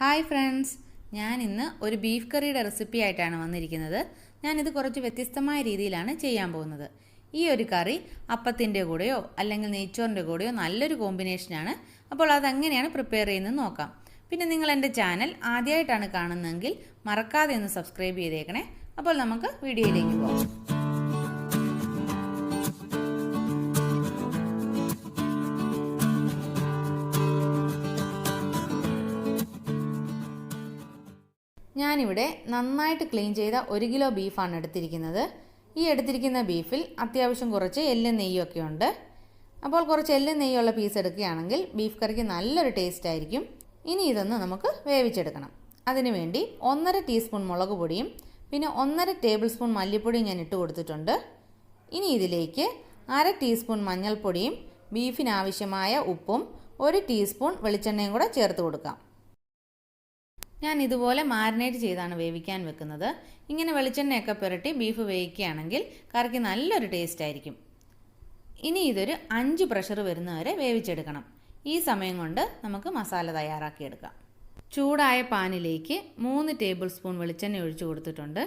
Hi friends. ഞാൻ ഇന്ന് ഒരു ബീഫ് കറിയുടെ റെസിപ്പി ആയിട്ടാണ് വന്നിരിക്കുന്നത്. ഞാനിത് കുറച്ച് വ്യത്യസ്തമായ രീതിയിലാണ് ചെയ്യാൻ പോകുന്നത്. ഈ ഒരു കറി അപ്പത്തിന്റെ കൂടെയോ അല്ലെങ്കിൽ നെയ്ച്ചോറിന്റെ കൂടെയോ നല്ലൊരു കോമ്പിനേഷനാണ് അപ്പോൾ അതെങ്ങനെയാണ് പ്രിപ്പയർ ചെയ്യുന്നത് നോക്കാം. പിന്നെ നിങ്ങൾ എന്റെ ചാനൽ ആദ്യമായിട്ടാണ് കാണുന്നതെങ്കിൽ മറക്കാതെ ഒന്ന് സബ്സ്ക്രൈബ് ചെയ്തേക്കണേ. അപ്പോൾ നമുക്ക് വീഡിയോയിലേക്ക് പോകാം. ഞാനിവിടെ നന്നായിട്ട് ക്ലീൻ ചെയ്ത ഒരു കിലോ ബീഫാണ് എടുത്തിരിക്കുന്നത്. ഈ എടുത്തിരിക്കുന്ന ബീഫിൽ അത്യാവശ്യം കുറച്ച് എല്ലും നെയ്യൊക്കെ ഉണ്ട്. അപ്പോൾ കുറച്ച് എല്ലും നെയ്യുള്ള പീസ് എടുക്കുകയാണെങ്കിൽ ബീഫ് കറിക്ക് നല്ലൊരു ടേസ്റ്റ് ആയിരിക്കും. ഇനി ഇതൊന്ന് നമുക്ക് വേവിച്ചെടുക്കണം. അതിനുവേണ്ടി ഒന്നര ടീസ്പൂൺ മുളക് പൊടിയും പിന്നെ ഒന്നര ടേബിൾ സ്പൂൺ മല്ലിപ്പൊടിയും ഞാൻ ഇട്ട് കൊടുത്തിട്ടുണ്ട്. ഇനി ഇതിലേക്ക് അര ടീസ്പൂൺ മഞ്ഞൾപ്പൊടിയും ബീഫിനാവശ്യമായ ഉപ്പും ഒരു ടീസ്പൂൺ വെളിച്ചെണ്ണയും കൂടെ ചേർത്ത് കൊടുക്കാം. ഞാൻ ഇതുപോലെ മാരിനേറ്റ് ചെയ്താണ് വേവിക്കാൻ വെക്കുന്നത്. ഇങ്ങനെ വെളിച്ചെണ്ണയൊക്കെ പുരട്ടി ബീഫ് വേവിക്കുകയാണെങ്കിൽ കറിക്ക് നല്ലൊരു ടേസ്റ്റ് ആയിരിക്കും. ഇനി ഇതൊരു അഞ്ച് പ്രഷർ വരുന്നവരെ വേവിച്ചെടുക്കണം. ഈ സമയം കൊണ്ട് നമുക്ക് മസാല തയ്യാറാക്കിയെടുക്കാം. ചൂടായ പാനിലേക്ക് മൂന്ന് ടേബിൾ സ്പൂൺ വെളിച്ചെണ്ണ ഒഴിച്ചു കൊടുത്തിട്ടുണ്ട്.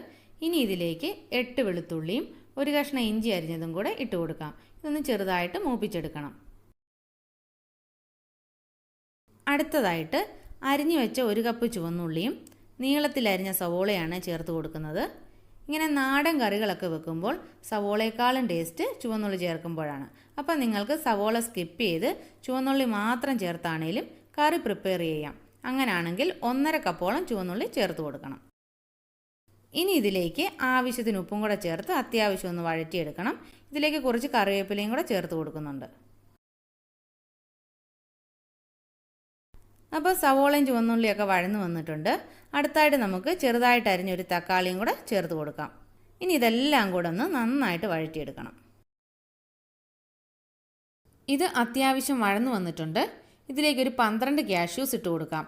ഇനി ഇതിലേക്ക് എട്ട് വെളുത്തുള്ളിയും ഒരു കഷ്ണം ഇഞ്ചി അരിഞ്ഞതും കൂടെ ഇട്ട് കൊടുക്കാം. ഇതൊന്ന് ചെറുതായിട്ട് മൂപ്പിച്ചെടുക്കണം. അടുത്തതായിട്ട് അരിഞ്ഞു വെച്ച ഒരു കപ്പ് ചുവന്നുള്ളിയും നീളത്തിലരിഞ്ഞ സവോളയാണ് ചേർത്ത് കൊടുക്കുന്നത്. ഇങ്ങനെ നാടൻ കറികളൊക്കെ വെക്കുമ്പോൾ സവോളയെക്കാളും ടേസ്റ്റ് ചുവന്നുള്ളി ചേർക്കുമ്പോഴാണ്. അപ്പം നിങ്ങൾക്ക് സവോള സ്കിപ്പ് ചെയ്ത് ചുവന്നുള്ളി മാത്രം ചേർത്താണേലും കറി പ്രിപ്പയർ ചെയ്യാം. അങ്ങനെയാണെങ്കിൽ ഒന്നര കപ്പോളം ചുവന്നുള്ളി ചേർത്ത് കൊടുക്കണം. ഇനി ഇതിലേക്ക് ആവശ്യത്തിന് ഉപ്പും കൂടെ ചേർത്ത് അത്യാവശ്യം ഒന്ന് വഴറ്റിയെടുക്കണം. ഇതിലേക്ക് കുറച്ച് കറിവേപ്പിലയും കൂടെ ചേർത്ത് കൊടുക്കുന്നുണ്ട്. അപ്പോൾ സവോളയും ചുവന്നുള്ളിയൊക്കെ വഴന്നു വന്നിട്ടുണ്ട്. അടുത്തായിട്ട് നമുക്ക് ചെറുതായിട്ട് അരിഞ്ഞൊരു തക്കാളിയും കൂടെ ചേർത്ത് കൊടുക്കാം. ഇനി ഇതെല്ലാം കൂടെ ഒന്ന് നന്നായിട്ട് വഴറ്റിയെടുക്കണം. ഇത് അത്യാവശ്യം വഴന്നു വന്നിട്ടുണ്ട്. ഇതിലേക്ക് ഒരു പന്ത്രണ്ട് ക്യാഷ്യൂസ് ഇട്ട് കൊടുക്കാം.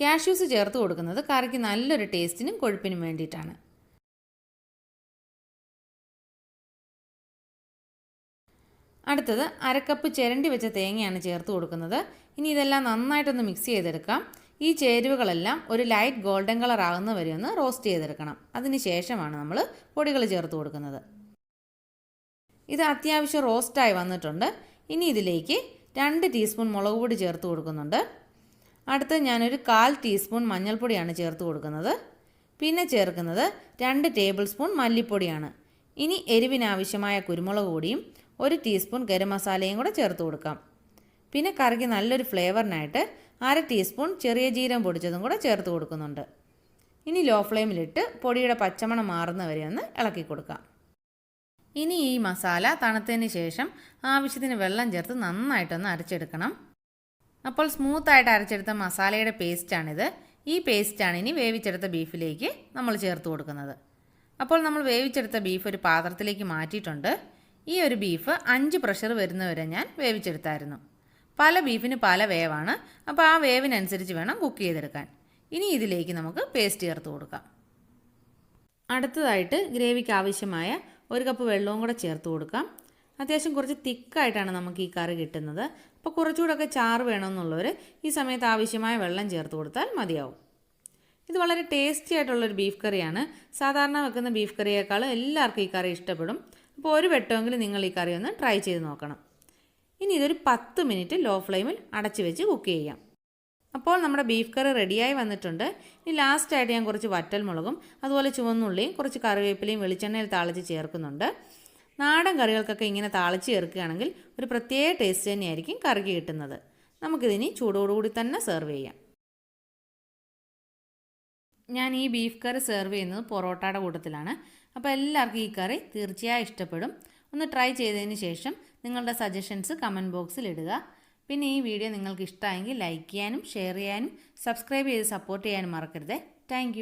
ക്യാഷ്യൂസ് ചേർത്ത് കൊടുക്കുന്നത് കറിക്ക് നല്ലൊരു ടേസ്റ്റിനും കൊഴുപ്പിനും വേണ്ടിയിട്ടാണ്. അടുത്തത് അരക്കപ്പ് ചിരണ്ടി വെച്ച തേങ്ങയാണ് ചേർത്ത് കൊടുക്കുന്നത്. ഇനി ഇതെല്ലാം നന്നായിട്ടൊന്ന് മിക്സ് ചെയ്തെടുക്കാം. ഈ ചേരുവകളെല്ലാം ഒരു ലൈറ്റ് ഗോൾഡൻ കളർ ആകുന്ന വരെ ഒന്ന് റോസ്റ്റ് ചെയ്തെടുക്കണം. അതിന് ശേഷമാണ് നമ്മൾ പൊടികൾ ചേർത്ത് കൊടുക്കുന്നത്. ഇത് അത്യാവശ്യം റോസ്റ്റായി വന്നിട്ടുണ്ട്. ഇനി ഇതിലേക്ക് രണ്ട് ടീസ്പൂൺ മുളക് പൊടി ചേർത്ത് കൊടുക്കുന്നുണ്ട്. അടുത്ത് ഞാനൊരു കാൽ ടീസ്പൂൺ മഞ്ഞൾപ്പൊടിയാണ് ചേർത്ത് കൊടുക്കുന്നത്. പിന്നെ ചേർക്കുന്നത് രണ്ട് ടേബിൾ സ്പൂൺ മല്ലിപ്പൊടിയാണ്. ഇനി എരിവിനാവശ്യമായ കുരുമുളക് പൊടിയും ഒരു ടീസ്പൂൺ ഗരം മസാലയും കൂടെ ചേർത്ത് കൊടുക്കാം. പിന്നെ കറിക്ക് നല്ലൊരു ഫ്ലേവറിനായിട്ട് അര ടീസ്പൂൺ ചെറിയ ജീരം പൊടിച്ചതും കൂടെ ചേർത്ത് കൊടുക്കുന്നുണ്ട്. ഇനി ലോ ഫ്ലെയിമിലിട്ട് പൊടിയുടെ പച്ചമണം മാറുന്നവരെ ഒന്ന് ഇളക്കി കൊടുക്കാം. ഇനി ഈ മസാല തണുത്തതിന് ശേഷം ആവശ്യത്തിന് വെള്ളം ചേർത്ത് നന്നായിട്ടൊന്ന് അരച്ചെടുക്കണം. അപ്പോൾ സ്മൂത്തായിട്ട് അരച്ചെടുത്ത മസാലയുടെ പേസ്റ്റാണിത് ഈ പേസ്റ്റാണ് ഇനി വേവിച്ചെടുത്ത ബീഫിലേക്ക് നമ്മൾ ചേർത്ത് കൊടുക്കുന്നത്. അപ്പോൾ നമ്മൾ വേവിച്ചെടുത്ത ബീഫ് ഒരു പാത്രത്തിലേക്ക് മാറ്റിയിട്ടുണ്ട്. ഈ ഒരു ബീഫ് അഞ്ച് പ്രഷർ വരുന്നവരെ ഞാൻ വേവിച്ചെടുത്തായിരുന്നു. പല ബീഫിന് പല വേവാണ്. അപ്പോൾ ആ വേവിനനുസരിച്ച് വേണം കുക്ക് ചെയ്തെടുക്കാൻ. ഇനി ഇതിലേക്ക് നമുക്ക് പേസ്റ്റ് ചേർത്ത് കൊടുക്കാം. അടുത്തതായിട്ട് ഗ്രേവിക്ക് ആവശ്യമായ ഒരു കപ്പ് വെള്ളവും കൂടെ ചേർത്ത് കൊടുക്കാം. അത്യാവശ്യം കുറച്ച് തിക്കായിട്ടാണ് നമുക്ക് ഈ കറി കിട്ടുന്നത്. അപ്പോൾ കുറച്ചുകൂടെയൊക്കെ ചാറ് വേണമെന്നുള്ളവർ ഈ സമയത്ത് ആവശ്യമായ വെള്ളം ചേർത്ത് കൊടുത്താൽ മതിയാവും. ഇത് വളരെ ടേസ്റ്റി ആയിട്ടുള്ളൊരു ബീഫ് കറിയാണ്. സാധാരണ വെക്കുന്ന ബീഫ് കറിയേക്കാൾ എല്ലാവർക്കും ഈ കറി ഇഷ്ടപ്പെടും. അപ്പോൾ ഒരു വെട്ടമെങ്കിലും നിങ്ങൾ ഈ കറി ഒന്ന് ട്രൈ ചെയ്ത് നോക്കണം. ഇനി ഇതൊരു പത്ത് മിനിറ്റ് ലോ ഫ്ലെയിമിൽ അടച്ചു വെച്ച് കുക്ക് ചെയ്യാം. അപ്പോൾ നമ്മുടെ ബീഫ് കറി റെഡിയായി വന്നിട്ടുണ്ട്. ഇനി ലാസ്റ്റായിട്ട് ഞാൻ കുറച്ച് വറ്റൽമുളകും അതുപോലെ ചുവന്നുള്ളിയും കുറച്ച് കറിവേപ്പിലയും വെളിച്ചെണ്ണയിൽ താളിച്ച് ചേർക്കുന്നുണ്ട്. നാടൻ കറികൾക്കൊക്കെ ഇങ്ങനെ താളിച്ച് ചേർക്കുകയാണെങ്കിൽ ഒരു പ്രത്യേക ടേസ്റ്റ് തന്നെയായിരിക്കും കറിക്ക് കിട്ടുന്നത്. നമുക്കിതിനി ചൂടോടുകൂടി തന്നെ സെർവ് ചെയ്യാം. ഞാൻ ഈ ബീഫ് കറി സെർവ് ചെയ്യുന്നത് പൊറോട്ടയുടെ കൂട്ടത്തിലാണ്. അപ്പോൾ എല്ലാവർക്കും ഈ കറി തീർച്ചയായും ഇഷ്ടപ്പെടും. ഒന്ന് ട്രൈ ചെയ്തതിന് ശേഷം നിങ്ങളുടെ സജഷൻസ് കമന്റ് ബോക്സിൽ ഇടുക. പിന്നെ ഈ വീഡിയോ നിങ്ങൾക്ക് ഇഷ്ടമായെങ്കിൽ ലൈക്ക് ചെയ്യാനും ഷെയർ ചെയ്യാനും സബ്സ്ക്രൈബ് ചെയ്ത് സപ്പോർട്ട് ചെയ്യാനും മറക്കരുത്. താങ്ക്